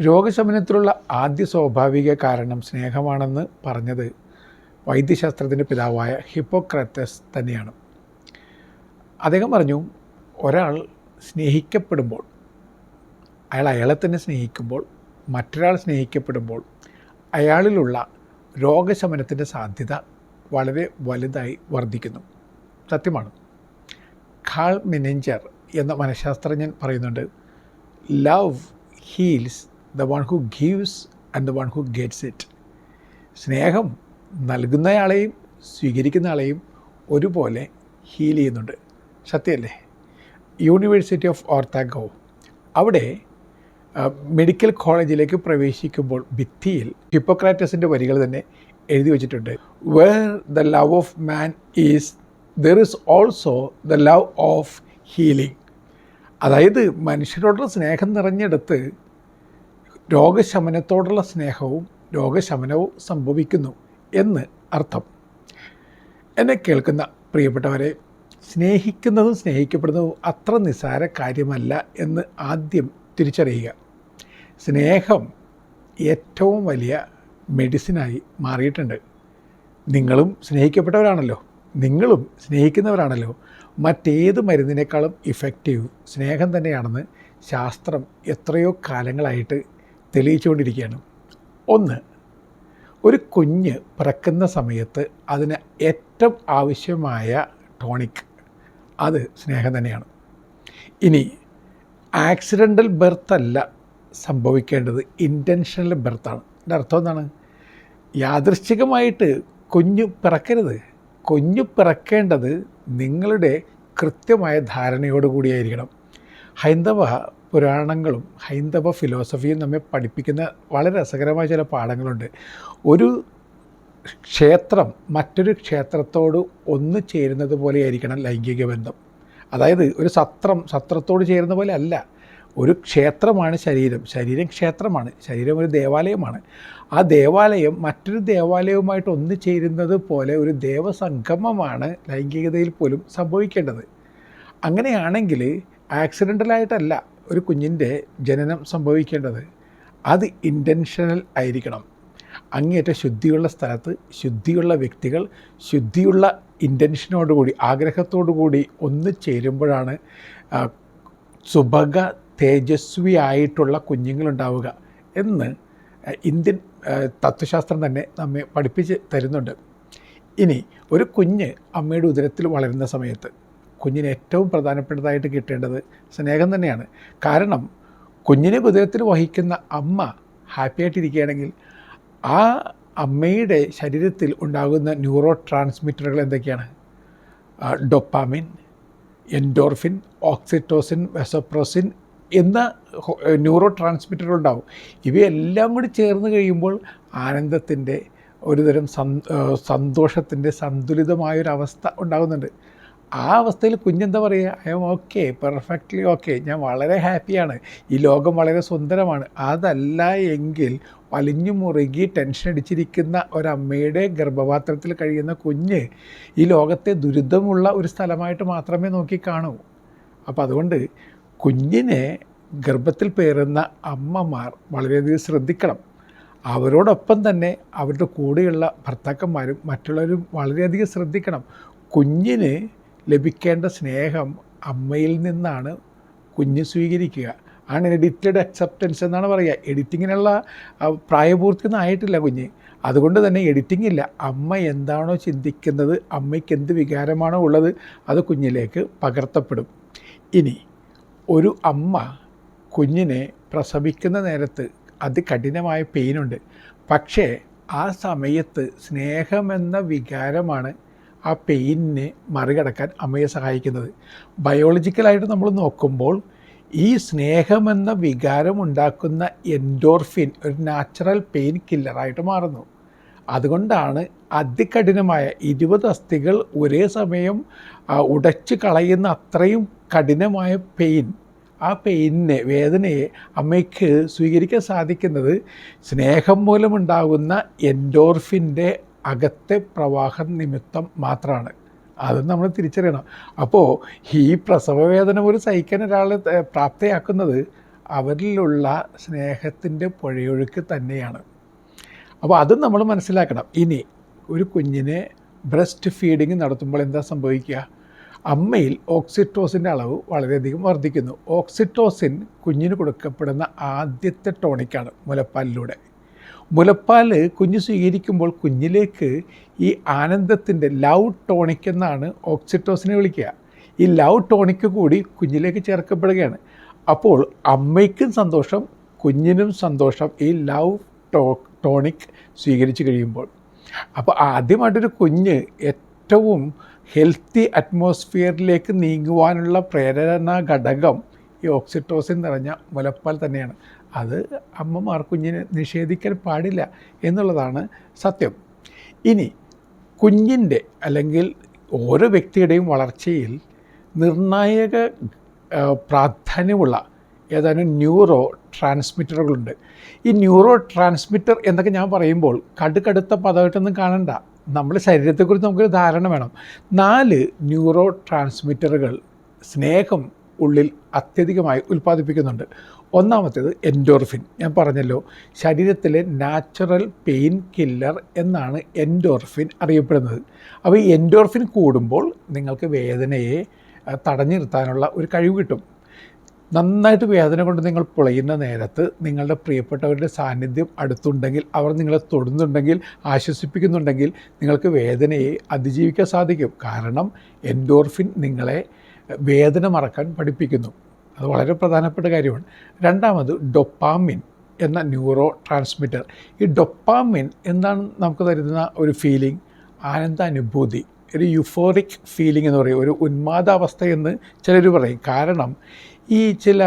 രോഗശമനത്തിലുള്ള ആദ്യ സ്വാഭാവിക കാരണം സ്നേഹമാണെന്ന് പറഞ്ഞത് വൈദ്യശാസ്ത്രത്തിന്റെ പിതാവായ ഹിപ്പോക്രാറ്റസ് തന്നെയാണ്. അദ്ദേഹം പറഞ്ഞു ഒരാൾ സ്നേഹിക്കപ്പെടുമ്പോൾ അയാൾ അയാളെ തന്നെ സ്നേഹിക്കുമ്പോൾ മറ്റൊരാൾ സ്നേഹിക്കപ്പെടുമ്പോൾ അയാളിലുള്ള രോഗശമനത്തിന്റെ സാധ്യത വളരെ വലുതായി വർദ്ധിക്കുന്നു. സത്യമാണ്. ഖാൾ മിനഞ്ചർ എന്ന മനഃശാസ്ത്രജ്ഞൻ പറയുന്നുണ്ട് love heals the one who gives and the one who gets it സ്നേഹം നൽകുന്നയാളെയും സ്വീകരിക്കുന്ന ആളെയും ഒരുപോലെ ഹീൽ ചെയ്യുന്നുണ്ട്. സത്യമല്ലേ? യൂണിവേഴ്സിറ്റി ഓഫ് ഓർത്താഗോ അവിടെ മെഡിക്കൽ കോളേജിലേക്ക് പ്രവേശിക്കുമ്പോൾ ഭിത്തിയിൽ ഹിപ്പോക്രാറ്റസിന്റെ വരികൾ തന്നെ എഴുതി വച്ചിട്ടുണ്ട്. Where the love of man is there is also the love of healing അതായത് മനുഷ്യരോടുള്ള സ്നേഹം നിറഞ്ഞെടുത്ത് രോഗശമനത്തോടുള്ള സ്നേഹവും രോഗശമനവും സംഭവിക്കുന്നു എന്ന് അർത്ഥം. എന്നെ കേൾക്കുന്ന പ്രിയപ്പെട്ടവരെ സ്നേഹിക്കുന്നതും സ്നേഹിക്കപ്പെടുന്നതും അത്ര നിസാര കാര്യമല്ല എന്ന് ആദ്യം തിരിച്ചറിയുക. സ്നേഹം ഏറ്റവും വലിയ മെഡിസിനായി മാറിയിട്ടുണ്ട്. നിങ്ങളും സ്നേഹിക്കപ്പെട്ടവരാണല്ലോ. നിങ്ങളും സ്നേഹിക്കുന്നവരാണല്ലോ. മറ്റേത് മരുന്നിനേക്കാളും ഇഫക്റ്റീവ് സ്നേഹം തന്നെയാണെന്ന് ശാസ്ത്രം എത്രയോ കാലങ്ങളായിട്ട് തെളിയിച്ചുകൊണ്ടിരിക്കുകയാണ്. ഒന്ന് ഒരു കുഞ്ഞ് പിറക്കുന്ന സമയത്ത് അതിന് ഏറ്റവും ആവശ്യമായ ടോണിക് അത് സ്നേഹം തന്നെയാണ്. ഇനി ആക്സിഡന്റൽ ബർത്ത് അല്ല സംഭവിക്കേണ്ടത് ഇന്റൻഷണൽ ബെർത്താണ്. എന്റെ അർത്ഥം എന്താണ്? യാദൃശ്ചികമായിട്ട് കുഞ്ഞു പിറക്കരുത്. കുഞ്ഞു പിറക്കേണ്ടത് നിങ്ങളുടെ കൃത്യമായ ധാരണയോടുകൂടിയായിരിക്കണം. ഹൈന്ദവ പുരാണങ്ങളും ഹൈന്ദവ ഫിലോസഫിയും നമ്മെ പഠിപ്പിക്കുന്ന വളരെ രസകരമായ ചില പാഠങ്ങളുണ്ട്. ഒരു ക്ഷേത്രം മറ്റൊരു ക്ഷേത്രത്തോട് ഒന്ന് ചേരുന്നത് പോലെയായിരിക്കണം ലൈംഗിക ബന്ധം. അതായത് ഒരു സത്രം സത്രത്തോട് ചേരുന്ന പോലെ അല്ല. ഒരു ക്ഷേത്രമാണ് ശരീരം. ശരീരം ക്ഷേത്രമാണ്. ശരീരം ഒരു ദേവാലയമാണ്. ആ ദേവാലയം മറ്റൊരു ദേവാലയവുമായിട്ട് ഒന്ന് ചേരുന്നത് പോലെ ഒരു ദേവസംഗമമാണ് ലൈംഗികതയിൽ പോലും സംഭവിക്കേണ്ടത്. അങ്ങനെയാണെങ്കിൽ ആക്സിഡന്റലായിട്ടല്ല ഒരു കുഞ്ഞിന്റെ ജനനം സംഭവിക്കേണ്ടത് അത് ഇന്റൻഷണൽ ആയിരിക്കണം. അങ്ങേറ്റ ശുദ്ധിയുള്ള സ്ഥലത്ത് ശുദ്ധിയുള്ള വ്യക്തികൾ ശുദ്ധിയുള്ള ഇന്റൻഷനോടുകൂടി ആഗ്രഹത്തോടുകൂടി ഒന്ന് ചേരുമ്പോഴാണ് സുഭഗ തേജസ്വിയായിട്ടുള്ള കുഞ്ഞുങ്ങളുണ്ടാവുക എന്ന് ഇന്ത്യൻ തത്വശാസ്ത്രം തന്നെ നമ്മെ പഠിപ്പിച്ച് തരുന്നുണ്ട്. ഇനി ഒരു കുഞ്ഞ് അമ്മയുടെ ഉദരത്തിൽ വളരുന്ന സമയത്ത് കുഞ്ഞിന് ഏറ്റവും പ്രധാനപ്പെട്ടതായിട്ട് കിട്ടേണ്ടത് സ്നേഹം തന്നെയാണ്. കാരണം കുഞ്ഞിനെ ഹൃദയത്തിൽ വഹിക്കുന്ന അമ്മ ഹാപ്പി ആയിട്ടിരിക്കുകയാണെങ്കിൽ ആ അമ്മയുടെ ശരീരത്തിൽ ഉണ്ടാകുന്ന ന്യൂറോ ട്രാൻസ്മിറ്ററുകൾ എന്തൊക്കെയാണ് ഡൊപ്പാമിൻ എൻഡോർഫിൻ ഓക്സിറ്റോസിൻ വെസോപ്രോസിൻ എന്ന ന്യൂറോ ട്രാൻസ്മിറ്ററുകൾ ഉണ്ടാവും. ഇവയെല്ലാം കൂടി ചേർന്ന് കഴിയുമ്പോൾ ആനന്ദത്തിന്റെ ഒരുതരം സന്തോഷത്തിന്റെ സന്തുലിതമായൊരവസ്ഥ ഉണ്ടാകുന്നുണ്ട്. ആ അവസ്ഥയിൽ കുഞ്ഞെന്താ പറയുക? I'm okay perfectly okay. ഞാൻ വളരെ ഹാപ്പിയാണ്. ഈ ലോകം വളരെ സുന്ദരമാണ്. അതല്ല എങ്കിൽ വലിഞ്ഞു മുറുകി ടെൻഷൻ അടിച്ചിരിക്കുന്ന ഒരമ്മയുടെ ഗർഭപാത്രത്തിൽ കഴിയുന്ന കുഞ്ഞ് ഈ ലോകത്തെ ദുരിതമുള്ള ഒരു സ്ഥലമായിട്ട് മാത്രമേ നോക്കി കാണൂ. അപ്പോൾ അതുകൊണ്ട് കുഞ്ഞിനെ ഗർഭത്തിൽ പേറുന്ന അമ്മമാർ വളരെയധികം ശ്രദ്ധിക്കണം. അവരോടൊപ്പം തന്നെ അവരുടെ കൂടെയുള്ള ഭർത്താക്കന്മാരും മറ്റുള്ളവരും വളരെയധികം ശ്രദ്ധിക്കണം. കുഞ്ഞിന് ലഭിക്കേണ്ട സ്നേഹം അമ്മയിൽ നിന്നാണ് കുഞ്ഞ് സ്വീകരിക്കുക. ആണ് എഡിറ്റഡ് അക്സെപ്റ്റൻസ് എന്നാണ് പറയുക. എഡിറ്റിങ്ങിനുള്ള പ്രായപൂർത്തി ആയിട്ടില്ല കുഞ്ഞ്. അതുകൊണ്ട് തന്നെ എഡിറ്റിംഗ് ഇല്ല. അമ്മ എന്താണോ ചിന്തിക്കുന്നത് അമ്മയ്ക്ക് എന്ത് വികാരമാണോ ഉള്ളത് അത് കുഞ്ഞിലേക്ക് പകർത്തപ്പെടും. ഇനി ഒരു അമ്മ കുഞ്ഞിനെ പ്രസവിക്കുന്ന നേരത്ത് അതികഠിനമായ പെയിനുണ്ട് പക്ഷേ ആ സമയത്ത് സ്നേഹമെന്ന വികാരമാണ് ആ പെയിനിനെ മറികടക്കാൻ അമ്മയെ സഹായിക്കുന്നത്. ബയോളജിക്കലായിട്ട് നമ്മൾ നോക്കുമ്പോൾ ഈ സ്നേഹമെന്ന വികാരം ഉണ്ടാക്കുന്ന എൻഡോർഫിൻ ഒരു നാച്ചുറൽ പെയിൻ കില്ലറായിട്ട് മാറുന്നു. അതുകൊണ്ടാണ് അതികഠിനമായ ഇരുപത് അസ്ഥികൾ ഒരേ സമയം ഉടച്ച് കളയുന്ന അത്രയും കഠിനമായ പെയിൻ ആ പെയിനെ വേദനയെ അമ്മയ്ക്ക് സ്വീകരിക്കാൻ സാധിക്കുന്നത് സ്നേഹം മൂലമുണ്ടാകുന്ന എൻഡോർഫിന്റെ അകത്തെ പ്രവാഹം നിമിത്തം മാത്രമാണ് അത് നമ്മൾ തിരിച്ചറിയണം. അപ്പോൾ ഈ പ്രസവവേദന ഒരു സഹിക്കാൻ ഒരാളെ പ്രാപ്തയാക്കുന്നത് അവരിലുള്ള സ്നേഹത്തിന്റെ പുഴയൊഴുക്ക് തന്നെയാണ്. അപ്പോൾ അത് നമ്മൾ മനസ്സിലാക്കണം. ഇനി ഒരു കുഞ്ഞിനെ ബ്രസ്റ്റ് ഫീഡിങ് നടത്തുമ്പോൾ എന്താ സംഭവിക്കുക? അമ്മയിൽ ഓക്സിറ്റോസിന്റെ അളവ് വളരെയധികം വർദ്ധിക്കുന്നു. ഓക്സിറ്റോസിൻ കുഞ്ഞിന് കൊടുക്കപ്പെടുന്ന ആദ്യത്തെ ടോണിക്കാണ് മുലപ്പാലിലൂടെ മുലപ്പാൽ കുഞ്ഞ് സ്വീകരിക്കുമ്പോൾ കുഞ്ഞിലേക്ക് ഈ ആനന്ദത്തിന്റെ ലവ് ടോണിക് എന്നാണ് ഓക്സിറ്റോസിനെ വിളിക്കുക. ഈ ലവ് ടോണിക് കൂടി കുഞ്ഞിലേക്ക് ചേർക്കപ്പെടുകയാണ്. അപ്പോൾ അമ്മയ്ക്കും സന്തോഷം കുഞ്ഞിനും സന്തോഷം ഈ ലവ് ടോ ടോണിക് സ്വീകരിച്ചു കഴിയുമ്പോൾ. അപ്പോൾ ആദ്യമായിട്ടൊരു കുഞ്ഞ് ഏറ്റവും ഹെൽത്തി അറ്റ്മോസ്ഫിയറിലേക്ക് നീങ്ങുവാനുള്ള പ്രേരണ ഘടകം ഈ ഓക്സിറ്റോസിൻ നിറഞ്ഞ മുലപ്പാൽ തന്നെയാണ്. അത് അമ്മമാർ കുഞ്ഞിനെ നിഷേധിക്കാൻ പാടില്ല എന്നുള്ളതാണ് സത്യം. ഇനി കുഞ്ഞിന്റെ അല്ലെങ്കിൽ ഓരോ വ്യക്തിയുടെയും വളർച്ചയിൽ നിർണായക പ്രാധാന്യമുള്ള ഏതാനും ന്യൂറോ ട്രാൻസ്മിറ്ററുകളുണ്ട്. ഈ ന്യൂറോ ട്രാൻസ്മിറ്റർ എന്നൊക്കെ ഞാൻ പറയുമ്പോൾ കടുക്കടുത്ത പദമായിട്ടൊന്നും കാണണ്ട. നമ്മുടെ ശരീരത്തെക്കുറിച്ച് നമുക്കൊരു ധാരണ വേണം. നാല് ന്യൂറോ ട്രാൻസ്മിറ്ററുകൾ സ്നേഹം ഉള്ളിൽ അത്യധികമായി ഉൽപ്പാദിപ്പിക്കുന്നുണ്ട്. ഒന്നാമത്തേത് എൻഡോർഫിൻ. ഞാൻ പറഞ്ഞല്ലോ ശരീരത്തിലെ നാച്ചുറൽ പെയിൻ കില്ലർ എന്നാണ് എൻഡോർഫിൻ അറിയപ്പെടുന്നത്. അപ്പോൾ ഈ എൻഡോർഫിൻ കൂടുമ്പോൾ നിങ്ങൾക്ക് വേദനയെ തടഞ്ഞു നിർത്താനുള്ള ഒരു കഴിവ് കിട്ടും. നന്നായിട്ട് വേദന കൊണ്ട് നിങ്ങൾ പുളയുന്ന നേരത്ത് നിങ്ങളുടെ പ്രിയപ്പെട്ടവരുടെ സാന്നിധ്യം അടുത്തുണ്ടെങ്കിൽ അവർ നിങ്ങളെ തൊടുന്നുണ്ടെങ്കിൽ ആശ്വസിപ്പിക്കുന്നുണ്ടെങ്കിൽ നിങ്ങൾക്ക് വേദനയെ അതിജീവിക്കാൻ സാധിക്കും. കാരണം എൻഡോർഫിൻ നിങ്ങളെ വേദന മറക്കാൻ പഠിപ്പിക്കുന്നു. അത് വളരെ പ്രധാനപ്പെട്ട കാര്യമാണ്. രണ്ടാമത് ഡൊപ്പാമിൻ എന്ന ന്യൂറോ ട്രാൻസ്മിറ്റർ. ഈ ഡൊപ്പാമിൻ എന്താണ് നമുക്ക് തരുന്ന ഒരു ഫീലിംഗ് ആനന്ദാനുഭൂതി ഒരു യുഫോറിക് ഫീലിംഗ് എന്ന് പറയും ഒരു ഉന്മാദാവസ്ഥ എന്ന് ചിലർ പറയും. കാരണം ഈ ചില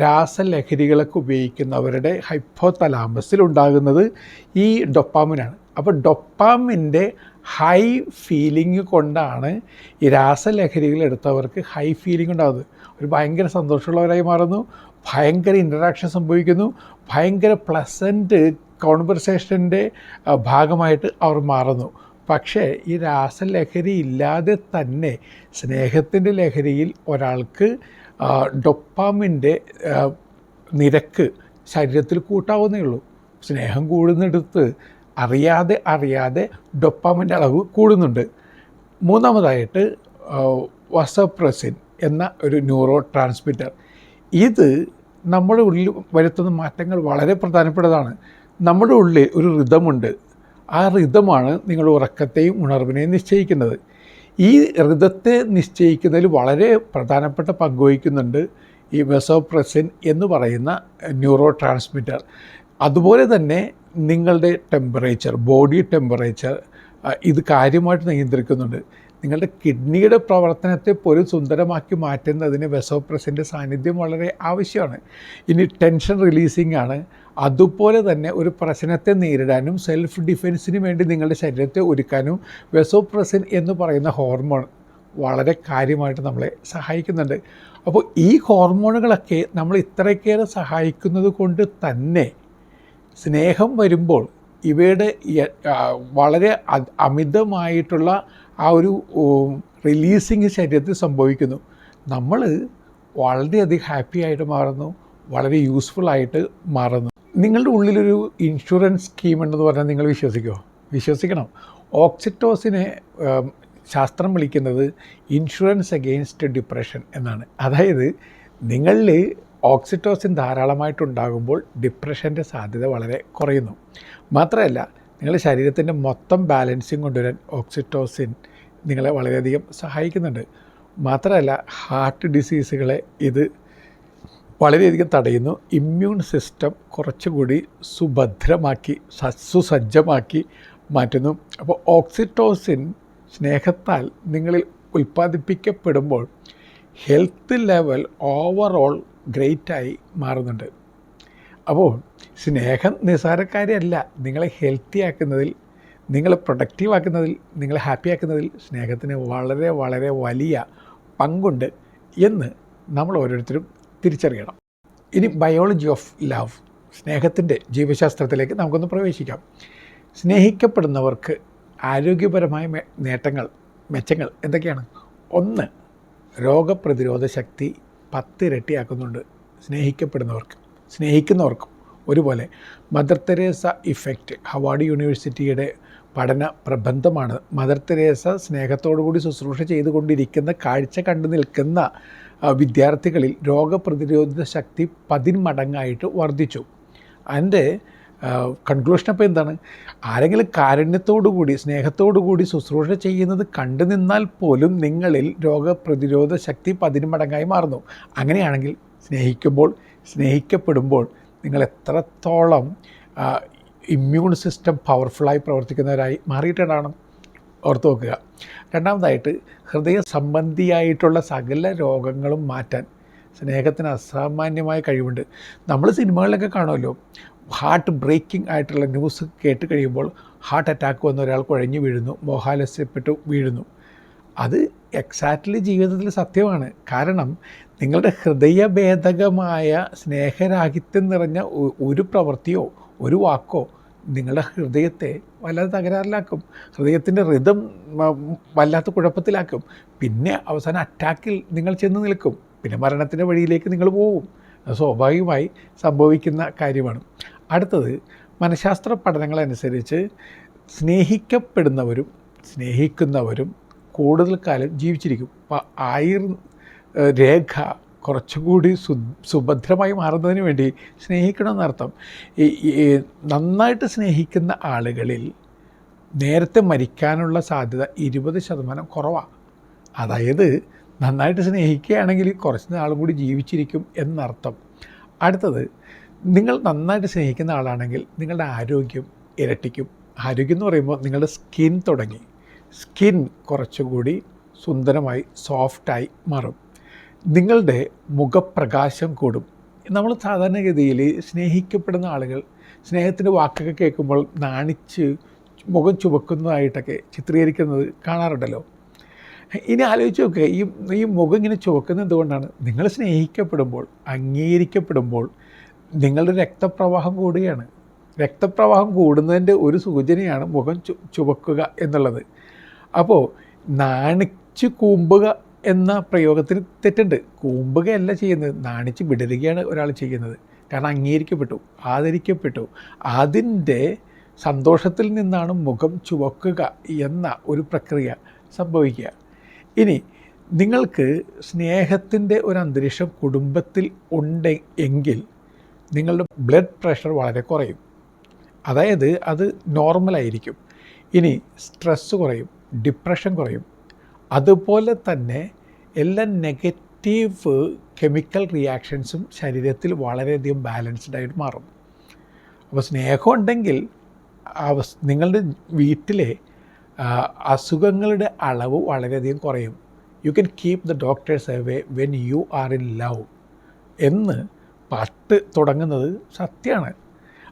രാസലഹരികളൊക്കെ ഉപയോഗിക്കുന്നവരുടെ ഹൈപ്പോ തലാമസിൽ ഉണ്ടാകുന്നത് ഈ ഡൊപ്പാമിനാണ്. അപ്പോൾ ഡൊപ്പാമിന്റെ ഹൈ ഫീലിംഗ് കൊണ്ടാണ് ഈ രാസലഹരികൾ എടുത്തവർക്ക് ഹൈ ഫീലിംഗ് ഉണ്ടാകുന്നത് ഒരു ഭയങ്കര സന്തോഷമുള്ളവരായി മാറുന്നു ഭയങ്കര ഇന്ററാക്ഷൻ സംഭവിക്കുന്നു ഭയങ്കര പ്ലസന്റ് കോൺവെർസേഷന്റെ ഭാഗമായിട്ട് അവർ മാറുന്നു. പക്ഷേ ഈ രാസലഹരി ഇല്ലാതെ തന്നെ സ്നേഹത്തിന്റെ ലഹരിയിൽ ഒരാൾക്ക് ഡൊപ്പാമിന്റെ നിരക്ക് ശരീരത്തിൽ കൂട്ടാവുന്നേ ഉള്ളൂ. സ്നേഹം കൂടുന്നിടത്ത് അറിയാതെ അറിയാതെ ഡൊപ്പാമിന്റെ അളവ് കൂടുന്നുണ്ട്. മൂന്നാമതായിട്ട് വസപ്രസിൻ എന്ന ഒരു ന്യൂറോ ട്രാൻസ്മിറ്റർ ഇത് നമ്മുടെ ഉള്ളിൽ വരുത്തുന്ന മാറ്റങ്ങൾ വളരെ പ്രധാനപ്പെട്ടതാണ്. നമ്മുടെ ഉള്ളിൽ ഒരു ഋതമുണ്ട് ആ ഋതമാണ് നിങ്ങളുടെ ഉറക്കത്തെയും ഉണർവിനെയും നിശ്ചയിക്കുന്നത്. ഈ ഋതത്തെ നിശ്ചയിക്കുന്നതിൽ വളരെ പ്രധാനപ്പെട്ട പങ്കുവഹിക്കുന്നുണ്ട് ഈ വെസോപ്രസിൻ എന്ന് പറയുന്ന ന്യൂറോ ട്രാൻസ്മിറ്റർ അതുപോലെ തന്നെ നിങ്ങളുടെ ടെമ്പറേച്ചർ ബോഡി ടെമ്പറേച്ചർ ഇത് കാര്യമായിട്ട് നിയന്ത്രിക്കുന്നുണ്ട്. നിങ്ങളുടെ കിഡ്നിയുടെ പ്രവർത്തനത്തെ പോലും സുന്ദരമാക്കി മാറ്റുന്നതിന് വെസോപ്രസിന്റെ സാന്നിധ്യം വളരെ ആവശ്യമാണ്. ഇനി ടെൻഷൻ റിലീസിംഗ് ആണ്. അതുപോലെ തന്നെ ഒരു പ്രശ്നത്തെ നേരിടാനും സെൽഫ് ഡിഫെൻസിന് വേണ്ടി നിങ്ങളുടെ ശരീരത്തെ ഒരുക്കാനും വെസോപ്രസിൻ എന്ന് പറയുന്ന ഹോർമോൺ വളരെ കാര്യമായിട്ട് നമ്മളെ സഹായിക്കുന്നുണ്ട്. അപ്പോൾ ഈ ഹോർമോണുകളൊക്കെ നമ്മൾ ഇത്രയ്ക്കേറെ സഹായിക്കുന്നത് കൊണ്ട് തന്നെ സ്നേഹം വരുമ്പോൾ ഇവയുടെ വളരെ അമിതമായിട്ടുള്ള ആ ഒരു റിലീസിങ് ശരീരത്തിൽ സംഭവിക്കുന്നു. നമ്മൾ വളരെയധികം ഹാപ്പി ആയിട്ട് മാറുന്നു വളരെ യൂസ്ഫുൾ ആയിട്ട് മാറുന്നു. നിങ്ങളുടെ ഉള്ളിലൊരു ഇൻഷുറൻസ് സ്കീം ഉണ്ടെന്ന് പറഞ്ഞാൽ നിങ്ങൾ വിശ്വസിക്കുമോ വിശ്വസിക്കണം. ഓക്സിറ്റോസിനെ ശാസ്ത്രം വിളിക്കുന്നത് ഇൻഷുറൻസ് അഗെയിൻസ്റ്റ് ഡിപ്രഷൻ എന്നാണ്. അതായത് നിങ്ങളിൽ ഓക്സിറ്റോസിൻ ധാരാളമായിട്ടുണ്ടാകുമ്പോൾ ഡിപ്രഷന്റെ സാധ്യത വളരെ കുറയുന്നു. മാത്രമല്ല നിങ്ങളുടെ ശരീരത്തിന്റെ മൊത്തം ബാലൻസിങ് കൊണ്ടുവരാൻ ഓക്സിറ്റോസിൻ നിങ്ങളെ വളരെയധികം സഹായിക്കുന്നുണ്ട്. മാത്രമല്ല ഹാർട്ട് ഡിസീസുകളെ ഇത് വളരെയധികം തടയുന്നു. ഇമ്മ്യൂൺ സിസ്റ്റം കുറച്ചുകൂടി സുഭദ്രമാക്കി സുസജ്ജമാക്കി മാറ്റുന്നു. അപ്പോൾ ഓക്സിറ്റോസിൻ സ്നേഹത്താൽ നിങ്ങളിൽ ഉൽപ്പാദിപ്പിക്കപ്പെടുമ്പോൾ ഹെൽത്ത് ലെവൽ ഓവറോൾ ഗ്രേറ്റായി മാറുന്നുണ്ട്. അപ്പോൾ സ്നേഹം നിസ്സാരക്കാരല്ല നിങ്ങളെ ഹെൽത്തി ആക്കുന്നതിൽ നിങ്ങളെ പ്രൊഡക്റ്റീവ് ആക്കുന്നതിൽ നിങ്ങളെ ഹാപ്പി ആക്കുന്നതിൽ സ്നേഹത്തിന് വളരെ വളരെ വലിയ പങ്കുണ്ട് എന്ന് നമ്മൾ ഓരോരുത്തരും തിരിച്ചറിയണം. ഇനി ബയോളജി ഓഫ് ലവ് സ്നേഹത്തിന്റെ ജീവശാസ്ത്രത്തിലേക്ക് നമുക്കൊന്ന് പ്രവേശിക്കാം. സ്നേഹിക്കപ്പെടുന്നവർക്ക് ആരോഗ്യപരമായ നേട്ടങ്ങൾ മെച്ചങ്ങൾ എന്തൊക്കെയാണ്? ഒന്ന് രോഗപ്രതിരോധ ശക്തി പത്തിരട്ടിയാക്കുന്നുണ്ട് സ്നേഹിക്കപ്പെടുന്നവർക്ക് സ്നേഹിക്കുന്നവർക്കും. ഒരുപോലെ മദർ തെരേസ ഇഫക്റ്റ് ഹവാർഡ് യൂണിവേഴ്സിറ്റിയുടെ പഠന പ്രബന്ധമാണ്. മദർ തെരേസ സ്നേഹത്തോടുകൂടി ശുശ്രൂഷ ചെയ്തുകൊണ്ടിരിക്കുന്ന കാഴ്ച കണ്ടു നിൽക്കുന്ന വിദ്യാർത്ഥികളിൽ രോഗപ്രതിരോധ ശക്തി പതിന്മടങ്ങായിട്ട് വർദ്ധിച്ചു. അതിന്റെ കൺക്ലൂഷൻ അപ്പോൾ എന്താണ്? ആരെങ്കിലും കാരുണ്യത്തോടുകൂടി സ്നേഹത്തോടുകൂടി ശുശ്രൂഷ ചെയ്യുന്നത് കണ്ടു നിന്നാൽ പോലും നിങ്ങളിൽ രോഗപ്രതിരോധ ശക്തി പതിന്മടങ്ങായി മാറുന്നു. അങ്ങനെയാണെങ്കിൽ സ്നേഹിക്കുമ്പോൾ സ്നേഹിക്കപ്പെടുമ്പോൾ നിങ്ങൾ എത്രത്തോളം ഇമ്മ്യൂൺ സിസ്റ്റം പവർഫുള്ളായി പ്രവർത്തിക്കുന്നവരായി മാറിയിട്ടുണ്ടാണ് ഓർത്ത് നോക്കുക. രണ്ടാമതായിട്ട് ഹൃദയ സംബന്ധിയായിട്ടുള്ള സകല രോഗങ്ങളും മാറ്റാൻ സ്നേഹത്തിന് അസാമാന്യമായ കഴിവുണ്ട്. നമ്മൾ സിനിമകളിലൊക്കെ കാണുമല്ലോ ഹാർട്ട് ബ്രേക്കിംഗ് ആയിട്ടുള്ള ന്യൂസ് കേട്ട് കഴിയുമ്പോൾ ഹാർട്ട് അറ്റാക്ക് വന്ന ഒരാൾ കുഴഞ്ഞു വീഴുന്നു മോഹാലസ്യപ്പെട്ടു വീഴുന്നു. അത് എക്സാക്ട്ലി ജീവിതത്തിൽ സത്യമാണ്. കാരണം നിങ്ങളുടെ ഹൃദയഭേദകമായ സ്നേഹരാഹിത്യം നിറഞ്ഞ ഒരു പ്രവൃത്തിയോ ഒരു വാക്കോ നിങ്ങളുടെ ഹൃദയത്തെ വല്ലാതെ തകരാറിലാക്കും. ഹൃദയത്തിന്റെ റിതം വല്ലാത്ത കുഴപ്പത്തിലാക്കും. പിന്നെ അവസാനം അറ്റാക്കിൽ നിങ്ങൾ ചെന്ന് നിൽക്കും. പിന്നെ മരണത്തിന്റെ വഴിയിലേക്ക് നിങ്ങൾ പോവും. സ്വാഭാവികമായി സംഭവിക്കുന്ന കാര്യമാണ്. അടുത്തത് മനഃശാസ്ത്ര പഠനങ്ങളനുസരിച്ച് സ്നേഹിക്കപ്പെടുന്നവരും സ്നേഹിക്കുന്നവരും കൂടുതൽ കാലം ജീവിച്ചിരിക്കും. അപ്പോൾ ആയുർ രേഖ കുറച്ചുകൂടി സു സുഭദ്രമായി മാറുന്നതിന് വേണ്ടി സ്നേഹിക്കണമെന്നർത്ഥം ഈ നന്നായിട്ട് സ്നേഹിക്കുന്ന ആളുകളിൽ നേരത്തെ മരിക്കാനുള്ള സാധ്യത ഇരുപത് ശതമാനം കുറവാണ് അതായത് നന്നായിട്ട് സ്നേഹിക്കുകയാണെങ്കിൽ കുറച്ച് നാളും കൂടി ജീവിച്ചിരിക്കും എന്നർത്ഥം. അടുത്തത് നിങ്ങൾ നന്നായിട്ട് സ്നേഹിക്കുന്ന ആളാണെങ്കിൽ നിങ്ങളുടെ ആരോഗ്യം ഇരട്ടിക്കും. ആരോഗ്യം എന്ന് പറയുമ്പോൾ നിങ്ങളുടെ സ്കിൻ തുടങ്ങി. സ്കിൻ കുറച്ചുകൂടി സുന്ദരമായി സോഫ്റ്റായി മാറും. നിങ്ങളുടെ മുഖപ്രകാശം കൂടും. നമ്മൾ സാധാരണഗതിയിൽ സ്നേഹിക്കപ്പെടുന്ന ആളുകൾ സ്നേഹത്തിന്റെ വാക്കൊക്കെ കേൾക്കുമ്പോൾ നാണിച്ച് മുഖം ചുവക്കുന്നതായിട്ടൊക്കെ ചിത്രീകരിക്കുന്നത് കാണാറുണ്ടല്ലോ. ഇനി ആലോചിച്ച് നോക്കുക ഈ ഈ മുഖം ഇങ്ങനെ ചുവക്കുന്നത് എന്തുകൊണ്ടാണ് നിങ്ങൾ സ്നേഹിക്കപ്പെടുമ്പോൾ അംഗീകരിക്കപ്പെടുമ്പോൾ നിങ്ങളുടെ രക്തപ്രവാഹം കൂടുകയാണ്. രക്തപ്രവാഹം കൂടുന്നതിന്റെ ഒരു സൂചനയാണ് മുഖം ചു ചുവക്കുക എന്നുള്ളത്. അപ്പോൾ നാണിച്ച് കൂമ്പുക എന്ന പ്രയോഗത്തിന് തെറ്റുണ്ട്. കൂമ്പുകയല്ല ചെയ്യുന്നത്. നാണിച്ച് വിടരുകയാണ് ഒരാൾ ചെയ്യുന്നത്. കാരണം അംഗീകരിക്കപ്പെട്ടു ആദരിക്കപ്പെട്ടു. അതിന്റെ സന്തോഷത്തിൽ നിന്നാണ് മുഖം ചുവക്കുക എന്ന ഒരു പ്രക്രിയ സംഭവിക്കുക. ഇനി നിങ്ങൾക്ക് സ്നേഹത്തിന്റെ ഒരു അന്തരീക്ഷം കുടുംബത്തിൽ ഉണ്ട് എങ്കിൽ നിങ്ങളുടെ ബ്ലഡ് പ്രഷർ വളരെ കുറയും. അതായത് അത് നോർമലായിരിക്കും ഇനി സ്ട്രെസ്സ് കുറയും ഡിപ്രഷൻ കുറയും. അതുപോലെ തന്നെ എല്ലാ നെഗറ്റീവ് കെമിക്കൽ റിയാക്ഷൻസും ശരീരത്തിൽ വളരെയധികം ബാലൻസ്ഡ് ആയിട്ട് മാറും. അപ്പോൾ സ്നേഹം ഉണ്ടെങ്കിൽ അവസ് നിങ്ങളുടെ വീട്ടിലെ അസുഖങ്ങളുടെ അളവ് വളരെയധികം കുറയും. You can keep the doctors away when you are in love എന്ന് പാട്ട് തുടങ്ങുന്നത് സത്യമാണ്.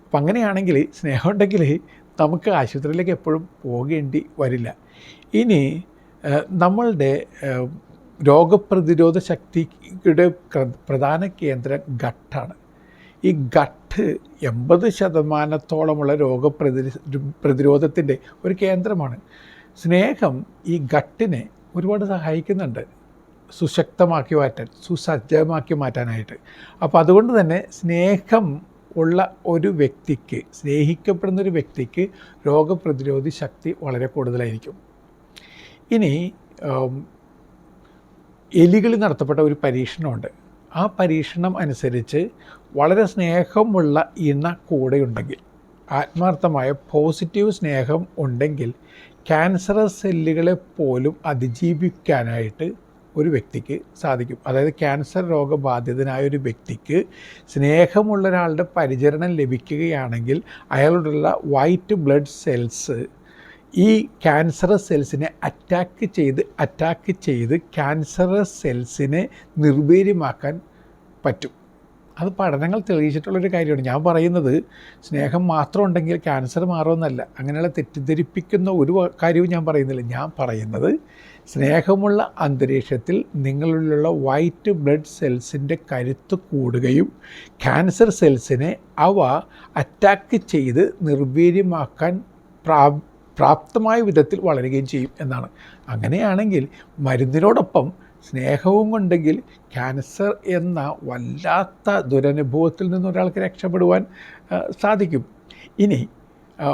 അപ്പം അങ്ങനെയാണെങ്കിൽ സ്നേഹമുണ്ടെങ്കിൽ നമുക്ക് ആശുപത്രിയിലേക്ക് എപ്പോഴും പോകേണ്ടി വരില്ല. ഇനി നമ്മളുടെ രോഗപ്രതിരോധ ശക്തിയുടെ പ്രധാന കേന്ദ്രം ഗട്ടാണ്. ഈ ഗട്ട് എൺപത് ശതമാനത്തോളമുള്ള രോഗപ്രതി പ്രതിരോധത്തിന്റെ ഒരു കേന്ദ്രമാണ്. സ്നേഹം ഈ ഗട്ടിനെ ഒരുപാട് സഹായിക്കുന്നുണ്ട്. സുശക്തമാക്കി മാറ്റാൻ സുസജ്ജമാക്കി മാറ്റാനായിട്ട്. അപ്പോൾ അതുകൊണ്ട് തന്നെ സ്നേഹം ഉള്ള ഒരു വ്യക്തിക്ക് സ്നേഹിക്കപ്പെടുന്ന ഒരു വ്യക്തിക്ക് രോഗപ്രതിരോധി ശക്തി വളരെ കൂടുതലായിരിക്കും. ഇനി എലികളിൽ നടത്തപ്പെട്ട ഒരു പരീക്ഷണമുണ്ട്. ആ പരീക്ഷണം അനുസരിച്ച് വളരെ സ്നേഹമുള്ള ഇണ കൂടെയുണ്ടെങ്കിൽ ആത്മാർത്ഥമായ പോസിറ്റീവ് സ്നേഹം ഉണ്ടെങ്കിൽ ക്യാൻസറസ് സെല്ലുകളെ പോലും അതിജീവിക്കാനായിട്ട് ഒരു വ്യക്തിക്ക് സാധിക്കും. അതായത് ക്യാൻസർ രോഗബാധിതനായ ഒരു വ്യക്തിക്ക് സ്നേഹമുള്ള ഒരാളുടെ പരിചരണം ലഭിക്കുകയാണെങ്കിൽ അയാളോടുള്ള വൈറ്റ് ബ്ലഡ് സെൽസ് ഈ ക്യാൻസറസ് സെൽസിനെ അറ്റാക്ക് ചെയ്ത് അറ്റാക്ക് ചെയ്ത് ക്യാൻസറസ് സെൽസിനെ നിർവീര്യമാക്കാൻ പറ്റും. അത് പഠനങ്ങൾ തെളിയിച്ചിട്ടുള്ളൊരു കാര്യമാണ്. ഞാൻ പറയുന്നത് സ്നേഹം മാത്രം ഉണ്ടെങ്കിൽ ക്യാൻസർ മാറുമെന്നല്ല. അങ്ങനെയുള്ള തെറ്റിദ്ധരിപ്പിക്കുന്ന ഒരു കാര്യവും ഞാൻ പറയുന്നില്ല. ഞാൻ പറയുന്നത് സ്നേഹമുള്ള അന്തരീക്ഷത്തിൽ നിങ്ങളിലുള്ള വൈറ്റ് ബ്ലഡ് സെൽസിന്റെ കരുത്ത് കൂടുകയും ക്യാൻസർ സെൽസിനെ അവ അറ്റാക്ക് ചെയ്ത് നിർവീര്യമാക്കാൻ പ്രാ പ്രാപ്തമായ വിധത്തിൽ വളരുകയും ചെയ്യും എന്നാണ്. അങ്ങനെയാണെങ്കിൽ മരുന്നിനോടൊപ്പം സ്നേഹവും ഉണ്ടെങ്കിൽ ക്യാൻസർ എന്ന വല്ലാത്ത ദുരനുഭവത്തിൽ നിന്നൊരാൾക്ക് രക്ഷപ്പെടുവാൻ സാധിക്കും. ഇനി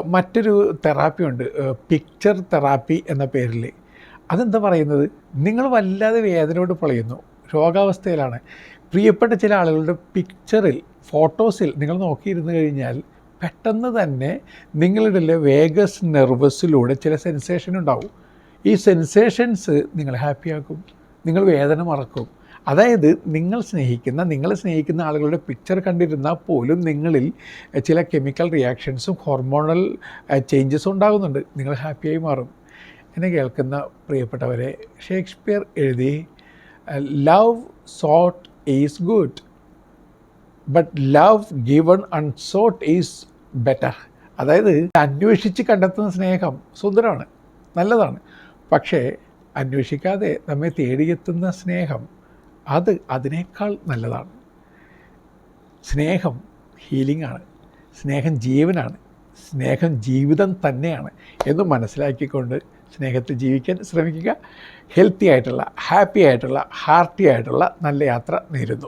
മറ്റൊരു തെറാപ്പിയുണ്ട് പിക്ചർ തെറാപ്പി എന്ന പേരിൽ. അതെന്താ പറയുന്നത്? നിങ്ങൾ വല്ലാതെ വേദനയോട് പൊളയുന്നു. രോഗാവസ്ഥയിലാണ്. പ്രിയപ്പെട്ട ചില ആളുകളുടെ പിക്ചറിൽ ഫോട്ടോസിൽ നിങ്ങൾ നോക്കിയിരുന്നു കഴിഞ്ഞാൽ പെട്ടെന്ന് തന്നെ നിങ്ങളുടെ വേഗസ് നെർവസിലൂടെ ചില സെൻസേഷൻ ഉണ്ടാവും. ഈ സെൻസേഷൻസ് നിങ്ങളെ ഹാപ്പിയാക്കും നിങ്ങൾ വേദന മറക്കും. അതായത് നിങ്ങൾ സ്നേഹിക്കുന്ന നിങ്ങൾ സ്നേഹിക്കുന്ന ആളുകളുടെ പിക്ചർ കണ്ടിരുന്നാൽ പോലും നിങ്ങളിൽ ചില കെമിക്കൽ റിയാക്ഷൻസും ഹോർമോണൽ ചേഞ്ചസും ഉണ്ടാകുന്നുണ്ട്. നിങ്ങൾ ഹാപ്പിയായി മാറും. എന്നെ കേൾക്കുന്ന പ്രിയപ്പെട്ടവരെ ഷേക്സ്പിയർ എഴുതി love sought is good but love given unsought is better അതായത് അന്വേഷിച്ച് കണ്ടെത്തുന്ന സ്നേഹം സുന്ദരമാണ് നല്ലതാണ്. പക്ഷേ അന്വേഷിക്കാതെ നമ്മെ തേടിയെത്തുന്ന സ്നേഹം അത് അതിനേക്കാൾ നല്ലതാണ്. സ്നേഹം ഹീലിംഗ് ആണ്. സ്നേഹം ജീവനാണ്. സ്നേഹം ജീവിതം തന്നെയാണ് എന്ന് മനസ്സിലാക്കിക്കൊണ്ട് സ്നേഹത്തിൽ ജീവിക്കാൻ ശ്രമിക്കുക. ഹെൽത്തി ആയിട്ടുള്ള ഹാപ്പി ആയിട്ടുള്ള ഹാർട്ടി ആയിട്ടുള്ള നല്ല യാത്ര നേരുന്നു.